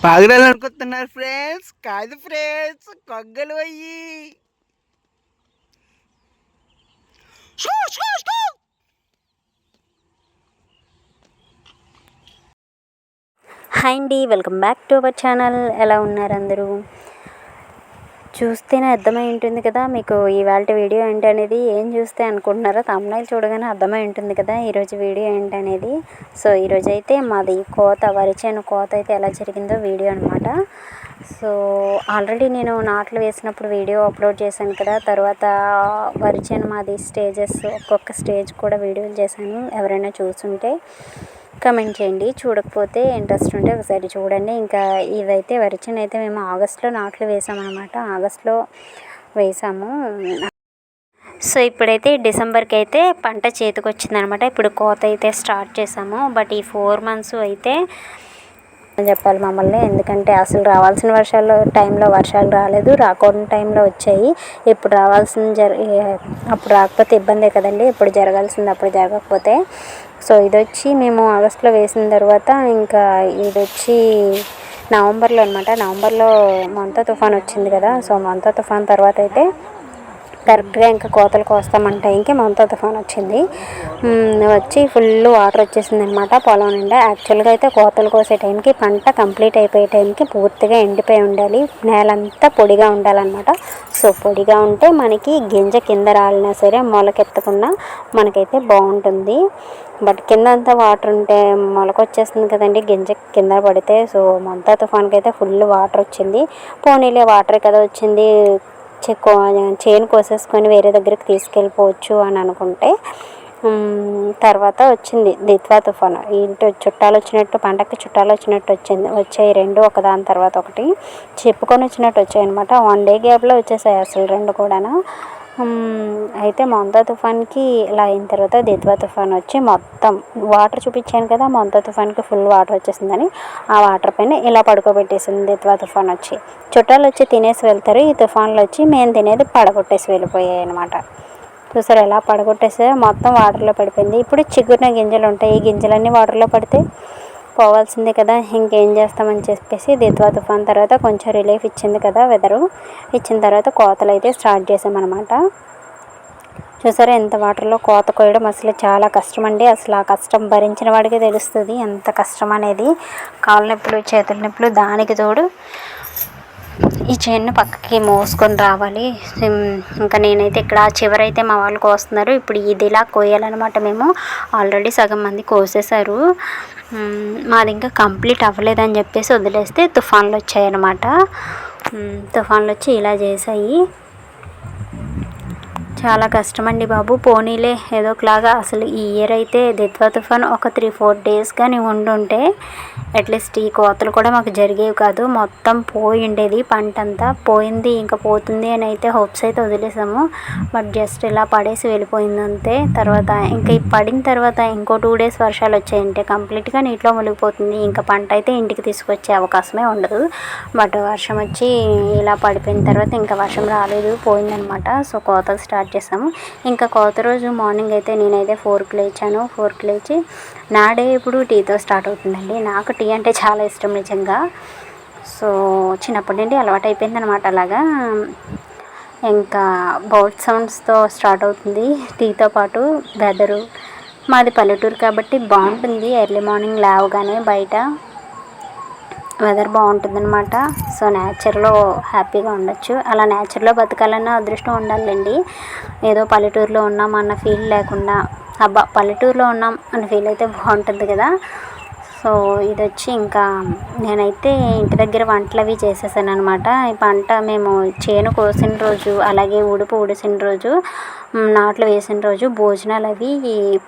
పాగడాలు అనుకుంటున్నారు ఫ్రెండ్స్ కాదు ఫ్రెండ్స్ కొగ్గలు అయ్యి. హాయ్ అండి welcome back to our channel ఎలా ఉన్నారు అందరూ? చూస్తేనే అర్థమై ఉంటుంది కదా మీకు ఇవాళ వీడియో ఏంటి అనేది ఏం చూస్తే అనుకుంటున్నారో తమ్ముళ్ళు చూడగానే అర్థమై ఉంటుంది కదా ఈరోజు వీడియో ఏంటి అనేది సో ఈరోజు అయితే మాది కోత వరిచేను కోత అయితే ఎలా జరిగిందో వీడియో అనమాట సో ఆల్రెడీ నేను నాట్లు వేసినప్పుడు వీడియో అప్లోడ్ చేశాను కదా తర్వాత వరిచేను మాది స్టేజెస్ ఒక్కొక్క స్టేజ్ కూడా వీడియోలు చేశాను ఎవరైనా చూసుంటే. కమెంట్ చేయండి. చూడకపోతే ఇంట్రెస్ట్ ఉంటే ఒకసారి చూడండి. ఇంకా ఇవైతే వరిచన్ అయితే మేము ఆగస్ట్లో నాట్లు వేసామన్నమాట. ఆగస్ట్లో వేసాము. సో ఇప్పుడైతే డిసెంబర్కి అయితే పంట చేతికి వచ్చిందనమాట ఇప్పుడు కోత అయితే స్టార్ట్ చేసాము. బట్ ఈ ఫోర్ మంత్స్ అయితే చెప్పాలి మమ్మల్ని. ఎందుకంటే అసలు రావాల్సిన వర్షాలు టైంలో వర్షాలు రాలేదు. రాకూడని టైంలో వచ్చాయి. ఇప్పుడు రావాల్సిన జర అప్పుడు రాకపోతే ఇబ్బందే కదండి. ఇప్పుడు జరగాల్సింది అప్పుడు జరగకపోతే. సో ఇది వచ్చి మేము ఆగస్టులో వేసిన తర్వాత ఇంకా ఇది వచ్చి నవంబర్లో అనమాట నవంబర్లో మంత తుఫాన్ వచ్చింది కదా. సో మంత తుఫాన్ తర్వాత అయితే కరెక్ట్గా ఇంకా కోతలు కోస్తామంటే ఇంకే మంత తుఫాన్ వచ్చింది. వచ్చి ఫుల్ వాటర్ వచ్చేసింది అనమాట పొలం నిండా. యాక్చువల్గా అయితే కోతలు కోసే టైంకి పంట కంప్లీట్ అయిపోయే టైంకి పూర్తిగా ఎండిపోయి ఉండాలి. నేలంతా పొడిగా ఉండాలన్నమాట. సో పొడిగా ఉంటే మనకి గింజ కింద రాలినా సరే మొలకెత్తకుండా మనకైతే బాగుంటుంది. బట్ కింద అంతా వాటర్ ఉంటే మొలకొచ్చేస్తుంది కదండి గింజ కింద పడితే. సో మంతా తుఫాన్కి అయితే ఫుల్ వాటర్ వచ్చింది. పోనీలే వాటర్ కదా వచ్చింది. చేను కోసేసుకొని వేరే దగ్గరికి తీసుకెళ్ళిపోవచ్చు అని అనుకుంటే తర్వాత వచ్చింది దిత్వా తుఫాను. ఇంటి చుట్టాలు వచ్చినట్టు పండక్కి చుట్టాలు వచ్చినట్టు వచ్చింది. వచ్చాయి రెండు ఒకదాని తర్వాత ఒకటి. చెప్పుకొని వచ్చినట్టు వచ్చాయి అనమాట వన్ డే గ్యాప్లో వచ్చేసాయి అసలు రెండు కూడా అయితే మమతా తుఫాన్కి ఇలా అయిన తర్వాత దిద్వా తుఫాన్ వచ్చి మొత్తం వాటర్ చూపించాను కదా మమతా తుఫాన్కి ఫుల్ వాటర్ వచ్చేసిందని ఆ వాటర్ పైన ఇలా పడుకోబెట్టేసింది దిత్వా తుఫాన్ వచ్చి. చుట్టాలు వచ్చి తినేసి వెళ్తారు ఈ తుఫాన్లు వచ్చి మేము తినేది పడగొట్టేసి వెళ్ళిపోయాయి అనమాట చూసారు ఎలా పడగొట్టేస్తే మొత్తం వాటర్లో పడిపోయింది. ఇప్పుడు చిగురిన గింజలు ఉంటాయి ఈ గింజలన్నీ వాటర్లో పడితే పోవాల్సిందే కదా ఇంకేం చేస్తామని చెప్పేసి దిత్వా తుఫాన్ తర్వాత కొంచెం రిలీఫ్ ఇచ్చింది కదా వెదరు ఇచ్చిన తర్వాత కోతలు అయితే స్టార్ట్ చేసామన్నమాట చూసారా ఎంత వాటర్లో కోత కోయడం అసలు చాలా కష్టం అండి. అసలు ఆ కష్టం భరించిన వాడికి తెలుస్తుంది. ఎంత కష్టం అనేది కాళ్ళ నొప్పులు చేతుల నొప్పులు దానికి తోడు ఈ చైన్ను పక్కకి మోసుకొని రావాలి. ఇంకా నేనైతే ఇక్కడ చివరైతే మా వాళ్ళు కోస్తున్నారు. ఇప్పుడు ఇది ఇలా కోయాలన్నమాట మేము. ఆల్రెడీ సగం మంది కోసేశారు. మాది ఇంకా కంప్లీట్ అవ్వలేదని చెప్పేసి వదిలేస్తే తుఫాన్లు వచ్చాయన్నమాట. తుఫాన్లు వచ్చి ఇలా చేసాయి చాలా కష్టమండి బాబు. పోనీలే ఏదో ఒకలాగా అసలు ఈ ఇయర్ అయితే దిత్వా తుఫాన్ ఒక త్రీ ఫోర్ డేస్ కానీ ఉండుంటే అట్లీస్ట్ ఈ కోతలు కూడా మాకు జరిగేవి కాదు. మొత్తం పోయి ఉండేది పంట అంతా పోయింది ఇంకా పోతుంది అని అయితే హోప్స్ అయితే వదిలేసాము. బట్ జస్ట్ ఇలా పడేసి వెళ్ళిపోయింది అంతే. తర్వాత ఇంకా ఈ పడిన తర్వాత ఇంకో టూ డేస్ వర్షాలు వచ్చాయంటే కంప్లీట్గా నీటిలో మునిగిపోతుంది. ఇంకా పంట అయితే ఇంటికి తీసుకొచ్చే అవకాశమే ఉండదు. బట్ వర్షం వచ్చి ఇలా పడిపోయిన తర్వాత ఇంకా వర్షం రాలేదు పోయిందనమాట. సో కోతలు స్టార్ట్ స్టార్ట్ చేసాము ఇంకా కొత్త రోజు మార్నింగ్ అయితే నేనైతే ఫోర్కి లేచాను. ఫోర్కి లేచి నా డే ఇప్పుడు టీతో స్టార్ట్ అవుతుందండి. నాకు టీ అంటే చాలా ఇష్టం నిజంగా. సో చిన్నప్పటి నుండి అలవాటు అయిపోయింది అనమాట అలాగా. ఇంకా బౌట్ సౌండ్స్తో స్టార్ట్ అవుతుంది. టీతో పాటు వెదరు మాది పల్లెటూరు కాబట్టి బాగుంటుంది. ఎర్లీ మార్నింగ్ లేవగానే బయట వెదర్ బాగుంటుందన్నమాట. సో నేచర్లో హ్యాపీగా ఉండొచ్చు. అలా నేచర్లో బతకాలన్న అదృష్టం ఉండాలండి. ఏదో పల్లెటూరులో ఉన్నాం అన్న ఫీల్ లేకుండా. అబ్బా పల్లెటూరులో ఉన్నాం అన్న ఫీల్ అయితే బాగుంటుంది కదా. సో ఇది వచ్చి ఇంకా నేనైతే ఇంటి దగ్గర వంటలు అవి చేసేసాను అనమాట ఈ పంట మేము చేను కోసిన రోజు అలాగే ఉడుపు ఉడిసిన రోజు నాట్లు వేసిన రోజు భోజనాలు అవి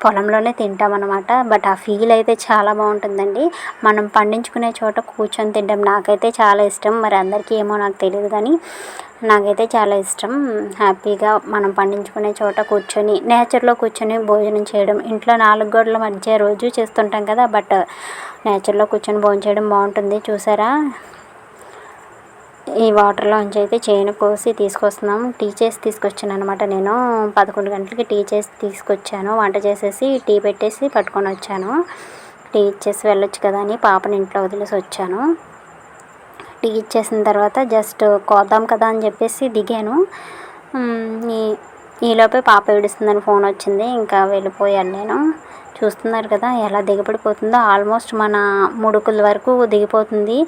పొలంలోనే తింటామన్నమాట. బట్ ఆ ఫీల్ అయితే చాలా బాగుంటుందండి. మనం పండించుకునే చోట కూర్చొని తింటాం. నాకైతే చాలా ఇష్టం. మరి అందరికీ ఏమో నాకు తెలియదు కానీ నాకైతే చాలా ఇష్టం. హ్యాపీగా మనం పండించుకునే చోట కూర్చొని నేచర్లో కూర్చొని భోజనం చేయడం. ఇంట్లో నాలుగు గోడల మధ్య రోజు చేస్తుంటాం కదా బట్ నేచర్లో కూర్చొని భోజనం చేయడం బాగుంటుంది. చూసారా? ఈ వాటర్లోంచి అయితే చేను కోసి తీసుకొస్తున్నాం టీ చేసి తీసుకొచ్చాను అనమాట నేను. పదకొండు గంటలకి టీ చేసి తీసుకొచ్చాను. వంట చేసేసి టీ పెట్టేసి పట్టుకొని వచ్చాను. టీ ఇచ్చేసి వెళ్ళొచ్చు కదా అని పాపని ఇంట్లో వదిలేసి వచ్చాను. టీ ఇచ్చేసిన తర్వాత జస్ట్ కోద్దాం కదా అని చెప్పేసి దిగాను. ఈ ఈలోపే పాప ఏడుస్తుందని ఫోన్ వచ్చింది. ఇంకా వెళ్ళిపోయాను నేను. చూస్తున్నారు కదా ఎలా దిగబడిపోతుందో. ఆల్మోస్ట్ మన ముడుకుల వరకు దిగిపోతుంది.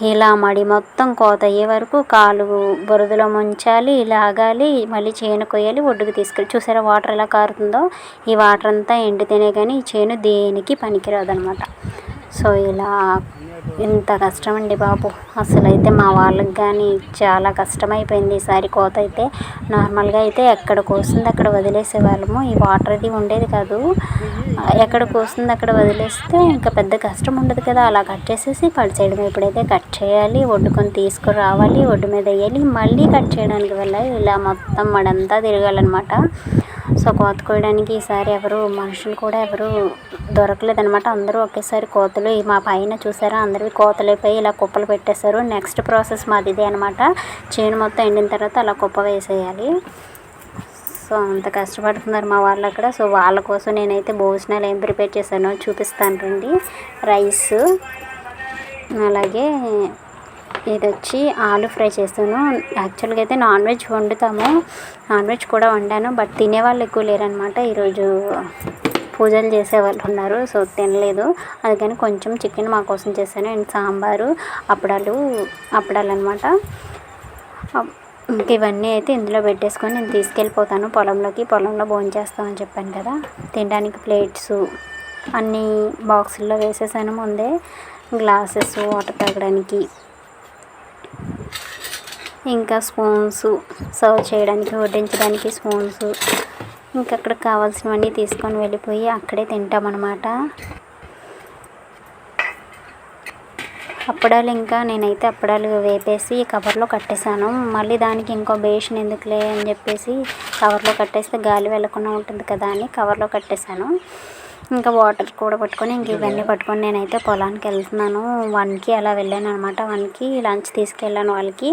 ఇలా మడి మొత్తం కోత అయ్యే వరకు కాలు బురదలో ముంచాలి లాగాలి మళ్ళీ చేను కొయ్యాలి ఒడ్డుకు తీసుకెళ్ళి. చూసారా వాటర్ ఎలా కారుతుందో? ఈ వాటర్ అంతా ఎండితేనే కానీ ఈ చేను దేనికి పనికిరాదు అనమాట సో ఇలా ఇంత కష్టం అండి బాబు. అసలు అయితే మా వాళ్ళకి కానీ చాలా కష్టమైపోయింది ఈసారి కోత అయితే. నార్మల్గా అయితే ఎక్కడ కోసింది అక్కడ వదిలేసే వాళ్ళము. ఈ వాటర్ అది ఉండేది కాదు. ఎక్కడ కోసింది అక్కడ వదిలేస్తే ఇంకా పెద్ద కష్టం ఉండదు కదా. అలా కట్ చేసేసి పడిచేయడం ఎప్పుడైతే కట్ చేయాలి ఒడ్డుకొని తీసుకురావాలి ఒడ్డు మీద వేయాలి. మళ్ళీ కట్ చేయడానికి వెళ్ళాలి. ఇలా మొత్తం మడంతా తిరగాలన్నమాట. సో కోత కోయడానికి ఈసారి ఎవరు మనుషులు కూడా ఎవరు దొరకలేదనమాట అందరూ ఒకేసారి కోతలు. మా పైన చూసారా? అందరివి కోతలైపోయి ఇలా కుప్పలు పెట్టేశారు. నెక్స్ట్ ప్రాసెస్ మాది ఇదే అనమాట చేను మొత్తం ఎండిన తర్వాత అలా కుప్ప వేసేయాలి. సో అంత కష్టపడుతున్నారు మా వాళ్ళు అక్కడ. సో వాళ్ళ కోసం నేనైతే భోజనాలు ఏం ప్రిపేర్ చేశానో చూపిస్తాను రండి. రైస్ అలాగే ఇది వచ్చి ఆలు ఫ్రై చేస్తాను యాక్చువల్గా అయితే నాన్ వెజ్ వండుతాము. నాన్ వెజ్ కూడా వండాను బట్ తినేవాళ్ళు ఎక్కువ లేరనమాట ఈరోజు పూజలు చేసే వాళ్ళు ఉన్నారు. సో తినలేదు. అందుకని కొంచెం చికెన్ మా కోసం చేశాను. అండ్ సాంబారు అప్పడాలు అప్పడాలు అనమాట ఇంక ఇవన్నీ అయితే ఇందులో పెట్టేసుకొని నేను తీసుకెళ్ళిపోతాను పొలంలోకి. పొలంలో భోజనం చేస్తామని చెప్పాను కదా. తినడానికి ప్లేట్స్ అన్నీ బాక్సుల్లో వేసేసాను ముందే. గ్లాసెస్ వాటర్ తాగడానికి. ఇంకా స్పూన్స్ సర్వ్ చేయడానికి వడ్డించడానికి స్పూన్స్ ఇంకా అక్కడ కావాల్సినవన్నీ తీసుకొని వెళ్ళిపోయి అక్కడే తింటామన్నమాట. అప్పడాలు ఇంకా నేనైతే అప్పడాలు వేపేసి కవర్లో కట్టేశాను. మళ్ళీ దానికి ఇంకో బేషన్ ఎందుకులే అని చెప్పేసి కవర్లో కట్టేస్తే గాలి వెళ్ళకుండా ఉంటుంది కదా అని కవర్లో కట్టేశాను. ఇంకా వాటర్ కూడా పట్టుకొని ఇంక ఇవన్నీ పట్టుకొని నేనైతే పొలానికి వెళ్తున్నాను. వన్కి అలా వెళ్ళాను అనమాట వన్కి లంచ్ తీసుకెళ్ళాను వాళ్ళకి.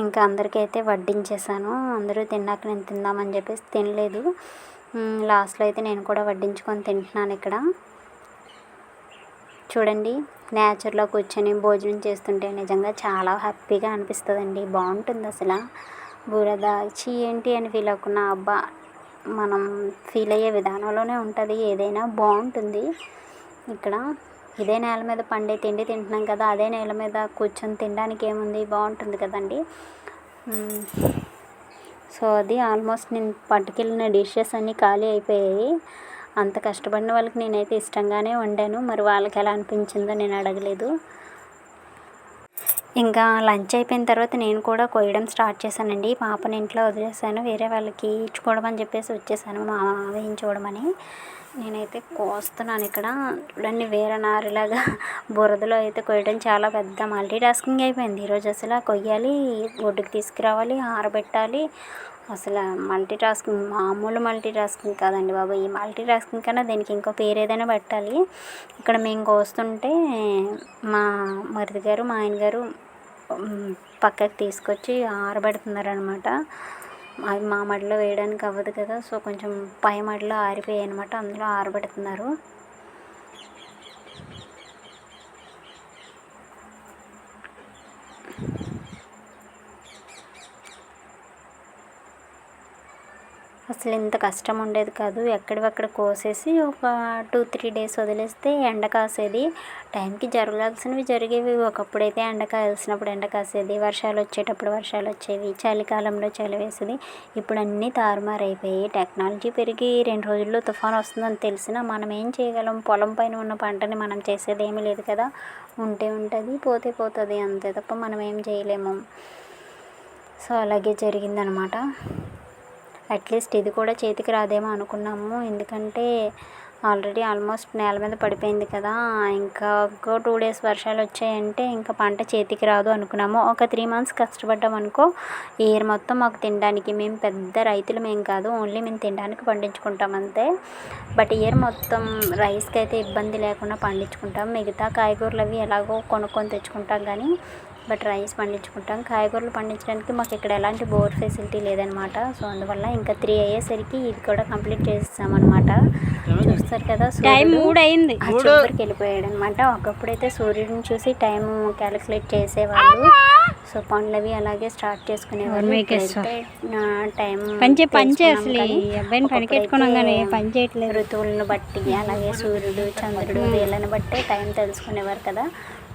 ఇంకా అందరికైతే వడ్డించేసాను. అందరూ తిన్నాక నేను తిందామని చెప్పేసి తినలేదు. లాస్ట్లో అయితే నేను కూడా వడ్డించుకొని తింటున్నాను ఇక్కడ. చూడండి నేచర్లో కూర్చొని భోజనం చేస్తుంటే నిజంగా చాలా హ్యాపీగా అనిపిస్తుందండి. బాగుంటుంది అసలు. బురద చీ ఏంటి అని ఫీల్ అవ్వకుండా అబ్బా మనం ఫీల్ అయ్యే విధానంలోనే ఉంటుంది. ఏదైనా బాగుంటుంది. ఇక్కడ ఇదే నేల మీద పండే తిండి తింటున్నాం కదా అదే నేల మీద కూర్చొని తినడానికి ఏముంది? బాగుంటుంది కదండి. సో అది ఆల్మోస్ట్ నేను పట్టుకెళ్ళిన డిషెస్ అన్నీ ఖాళీ అయిపోయాయి. అంత కష్టపడిన వాళ్ళకి నేనైతే ఇష్టంగానే వండాను. మరి వాళ్ళకి ఎలా అనిపించిందో నేను అడగలేదు. ఇంకా లంచ్ అయిపోయిన తర్వాత నేను కూడా కొయ్యడం స్టార్ట్ చేశానండి. పాపని ఇంట్లో వదిలేసాను వేరే వాళ్ళకి ఇచ్చుకోవడం అని చెప్పేసి వచ్చేసాను మా వేయించుకోవడమని నేనైతే కోస్తున్నాను ఇక్కడ. చూడండి వేరే నారులాగా బురదలో అయితే కొయ్యడం చాలా పెద్ద మల్టీ టాస్కింగ్ అయిపోయింది ఈరోజు అసలు కొయ్యాలి ఒడ్డుకు తీసుకురావాలి ఆరబెట్టాలి. అసలు మల్టీ టాస్కింగ్ మామూలు మల్టీ టాస్కింగ్ కాదండి బాబు. ఈ మల్టీ టాస్కింగ్ కన్నా దీనికి ఇంకో పేరు ఏదైనా పెట్టాలి. ఇక్కడ మేము కోస్తుంటే మా మరిది గారు మా ఆయన గారు పక్కకి తీసుకొచ్చి ఆరబెడుతున్నారు అనమాట అవి మా మడిలో వేయడానికి అవ్వదు కదా సో కొంచెం పై మడిలో ఆరిపోయాయి అనమాట అందులో ఆరబెడుతున్నారు. అసలు ఇంత కష్టం ఉండేది కాదు. ఎక్కడివక్కడ కోసేసి ఒక టూ త్రీ డేస్ వదిలేస్తే ఎండ కాసేది. టైంకి జరగాల్సినవి జరిగేవి. ఒకప్పుడైతే ఎండ కాయాల్సినప్పుడు ఎండ కాసేది. వర్షాలు వచ్చేటప్పుడు వర్షాలు వచ్చేవి. చలికాలంలో చలి వేసేది. ఇప్పుడు అన్నీ తారుమారైపోయి టెక్నాలజీ పెరిగి రెండు రోజుల్లో తుఫాన్ వస్తుందని తెలిసినా మనం ఏం చేయగలం? పొలం పైన ఉన్న పంటని మనం చేసేది ఏమీ లేదు కదా. ఉంటే ఉంటుంది పోతే పోతుంది. అంతే తప్ప మనం ఏం చేయలేము. సో అలాగే జరిగిందనమాట. అట్లీస్ట్ ఇది కూడా చేతికి రాదేమో అనుకున్నాము. ఎందుకంటే ఆల్రెడీ ఆల్మోస్ట్ నేల మీద పడిపోయింది కదా. ఇంకా ఇంకో టూ డేస్ వర్షాలు వచ్చాయంటే ఇంకా పంట చేతికి రాదు అనుకున్నాము. ఒక త్రీ మంత్స్ కష్టపడ్డాం అనుకో ఇయర్ మొత్తం మాకు తినడానికి మేము పెద్ద రైతులు మేము కాదు ఓన్లీ మేము తినడానికి పండించుకుంటాం అంతే. బట్ ఇయర్ మొత్తం రైస్కి అయితే ఇబ్బంది లేకుండా పండించుకుంటాం. మిగతా కాయగూరలు అవి ఎలాగో కొనుక్కొని తెచ్చుకుంటాం కానీ బట్ రైస్ పండించుకుంటాం. కాయగూరలు పండించడానికి మాకు ఇక్కడ ఎలాంటి బోర్ ఫెసిలిటీ లేదనమాట సో అందువల్ల ఇంకా త్రీ అయ్యేసరికి ఇది కూడా కంప్లీట్ చేస్తామన్నమాట చూస్తారు కదా టైం సూర్యుడు మూడు అయింది చివరికి వెళ్ళిపోయాడు అనమాట ఒకప్పుడైతే సూర్యుడిని చూసి టైం క్యాలిక్యులేట్ చేసేవాళ్ళు. సో పనులు అవి అలాగే స్టార్ట్ చేసుకునేవాళ్ళు. టైం పంచే పంచే అసలు అబ్బాయిని పని చేయట్లేదు. ఋతువులను బట్టి అలాగే సూర్యుడు చంద్రుడు వీళ్ళని బట్టే టైం తెలుసుకునేవారు కదా.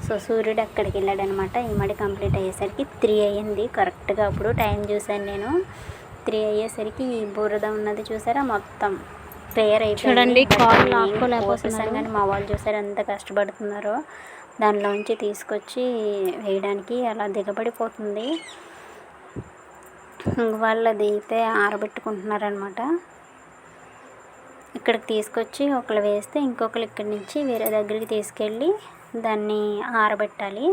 సో సూర్యుడు అక్కడికి వెళ్ళాడు అనమాట ఈ మడి కంప్లీట్ అయ్యేసరికి త్రీ అయ్యింది. కరెక్ట్గా అప్పుడు టైం చూశాను నేను. త్రీ అయ్యేసరికి ఈ బురద ఉన్నది చూసారా? మొత్తం ప్రేయర్ అయిపోయింది. కోసేసాను కానీ మా వాళ్ళు చూసారు ఎంత కష్టపడుతున్నారో. దానిలోంచి తీసుకొచ్చి వేయడానికి అలా దిగబడిపోతుంది. ఇంక వాళ్ళు దిగితే ఆరబెట్టుకుంటున్నారనమాట. ఇక్కడికి తీసుకొచ్చి ఒకళ్ళు వేస్తే ఇంకొకరు ఇక్కడి నుంచి వేరే దగ్గరికి తీసుకెళ్ళి దాన్ని ఆరబెట్టాలి.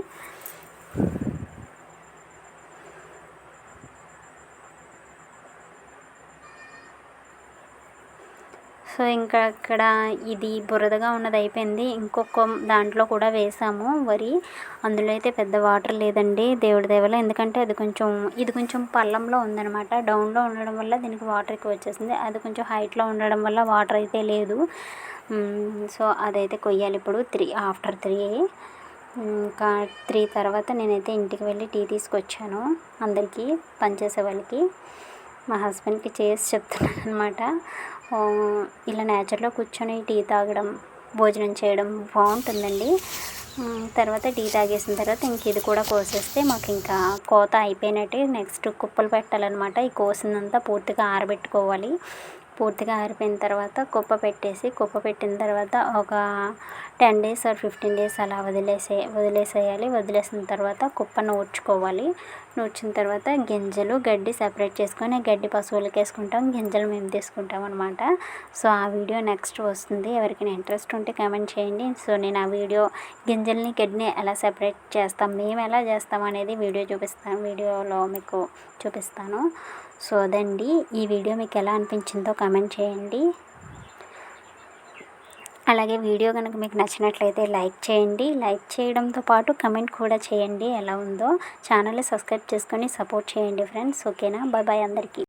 సో ఇంకా ఇక్కడ ఇది బురదగా ఉన్నది అయిపోయింది. ఇంకొక దాంట్లో కూడా వేసాము వరి. అందులో అయితే పెద్ద వాటర్ లేదండి. దేవుడి దేవల ఎందుకంటే అది కొంచెం ఇది కొంచెం పల్లంలో ఉందన్నమాట. డౌన్లో ఉండడం వల్ల దీనికి వాటర్ ఎక్కువ వచ్చేసింది. అది కొంచెం హైట్లో ఉండడం వల్ల వాటర్ అయితే లేదు. సో అదైతే కొయ్యాలి ఇప్పుడు. Three after three. ఇంకా త్రీ తర్వాత నేనైతే ఇంటికి వెళ్ళి టీ తీసుకొచ్చాను అందరికీ పనిచేసే వాళ్ళకి మా హస్బెండ్కి చేసి చెప్తున్నాను అనమాట ఇలా నేచర్లో కూర్చొని టీ తాగడం భోజనం చేయడం బాగుంటుందండి. తర్వాత టీ తాగేసిన తర్వాత ఇంక ఇది కూడా కోసేస్తే మాకు ఇంకా కోత అయిపోయినట్టే నెక్స్ట్ కుప్పలు పెట్టాలన్నమాట. ఈ కోసిందంతా పూర్తిగా ఆరబెట్టుకోవాలి. పూర్తిగా ఆరిపోయిన తర్వాత కుప్ప పెట్టేసి కుప్ప పెట్టిన తర్వాత ఒక ten days or fifteen days అలా వదిలేసే వదిలేసేయాలి. వదిలేసిన తర్వాత కుప్పను నూర్చుకోవాలి నూర్చిన తర్వాత గింజలు గడ్డి సెపరేట్ చేసుకొని గడ్డి పశువులకి వేసుకుంటాం. గింజలు మేము తీసుకుంటాం అనమాట సో ఆ వీడియో నెక్స్ట్ వస్తుంది. ఎవరికైనా ఇంట్రెస్ట్ ఉంటే కామెంట్ చేయండి. సో నేను ఆ వీడియో గింజల్ని గడ్డిని ఎలా సెపరేట్ చేస్తాం మేము ఎలా చేస్తాం అనేది వీడియో చూపిస్తాను వీడియోలో మీకు చూపిస్తాను. సో అదండి. ఈ వీడియో మీకు ఎలా అనిపించిందో కామెంట్ చేయండి. అలాగే వీడియో కనుక మీకు నచ్చినట్లయితే లైక్ చేయండి. లైక్ చేయడంతో పాటు కమెంట్ కూడా చేయండి ఎలా ఉందో. ఛానల్ని సబ్స్క్రైబ్ చేసుకొని సపోర్ట్ చేయండి ఫ్రెండ్స్. ఓకేనా? బాయ్ బాయ్ అందరికీ.